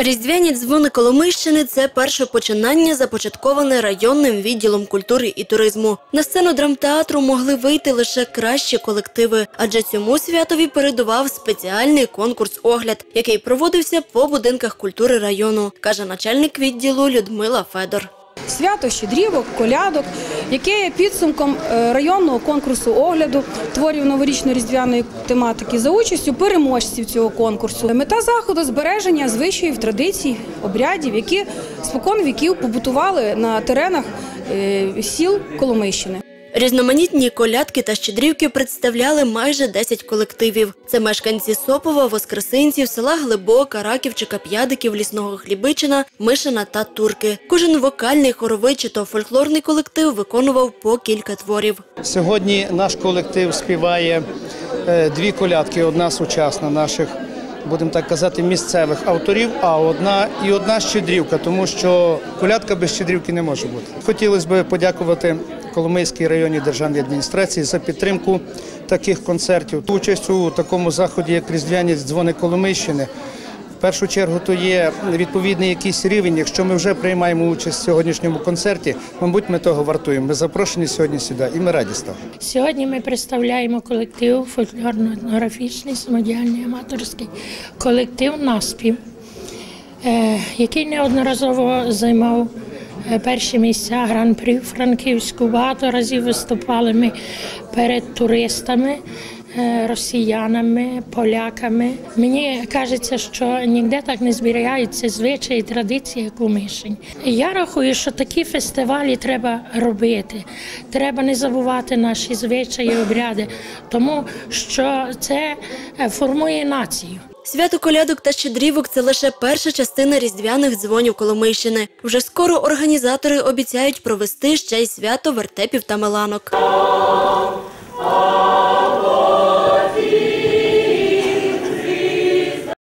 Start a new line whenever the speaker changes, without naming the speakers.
Різдвяні дзвони Коломийщини – це перше починання, започатковане районним відділом культури і туризму. На сцену драмтеатру могли вийти лише кращі колективи, адже цьому святові передував спеціальний конкурс-огляд, який проводився по будинках культури району, каже начальник відділу Людмила Федор.
Свято щедрівок, колядок, яке є підсумком е, районного конкурсу огляду творів новорічно-різдвяної тематики за участю переможців цього конкурсу. Мета заходу збереження звичаїв, традицій, обрядів, які спокон віків побутували на теренах е, сіл Коломийщини.
Різноманітні колядки та щедрівки представляли майже 10 колективів. Це мешканці Сопова, Воскресинців, села Глибока, Раківчика, П'ядиків, Лісного Хлібичина, Мишина та Турки. Кожен вокальний, хоровий чи то фольклорний колектив виконував по кілька творів.
Сьогодні наш колектив співає е, дві колядки. Одна сучасна наших, будемо так казати, місцевих авторів, а одна і одна щедрівка, тому що колядка без щедрівки не може бути. Хотілося б подякувати Коломийській районній державній адміністрації за підтримку таких концертів. Участь у такому заході, як Різдвяні дзвони Коломийщини. В першу чергу то є відповідний якийсь рівень. Якщо ми вже приймаємо участь в сьогоднішньому концерті, мабуть, ми того вартуємо. Ми запрошені сьогодні сюди, і ми раді того.
Сьогодні ми представляємо колектив фольклорно-етнографічний, самодіяльний аматорський колектив Наспів, е, який неодноразово займав перші місця гран-прі Франківську. Багато разів виступали ми перед туристами. е, Росіянами, поляками. Мені кажеться, що ніде так не зберігаються звичаї, традиції, як у Мишень. Я рахую, що такі фестивалі треба робити. Треба не забувати наші звичаї, обряди, тому що це е, формує націю.
Свято колядок та щедрівок – це лише перша частина різдвяних дзвонів Коломийщини. Вже скоро організатори обіцяють провести ще й свято вертепів та меланок.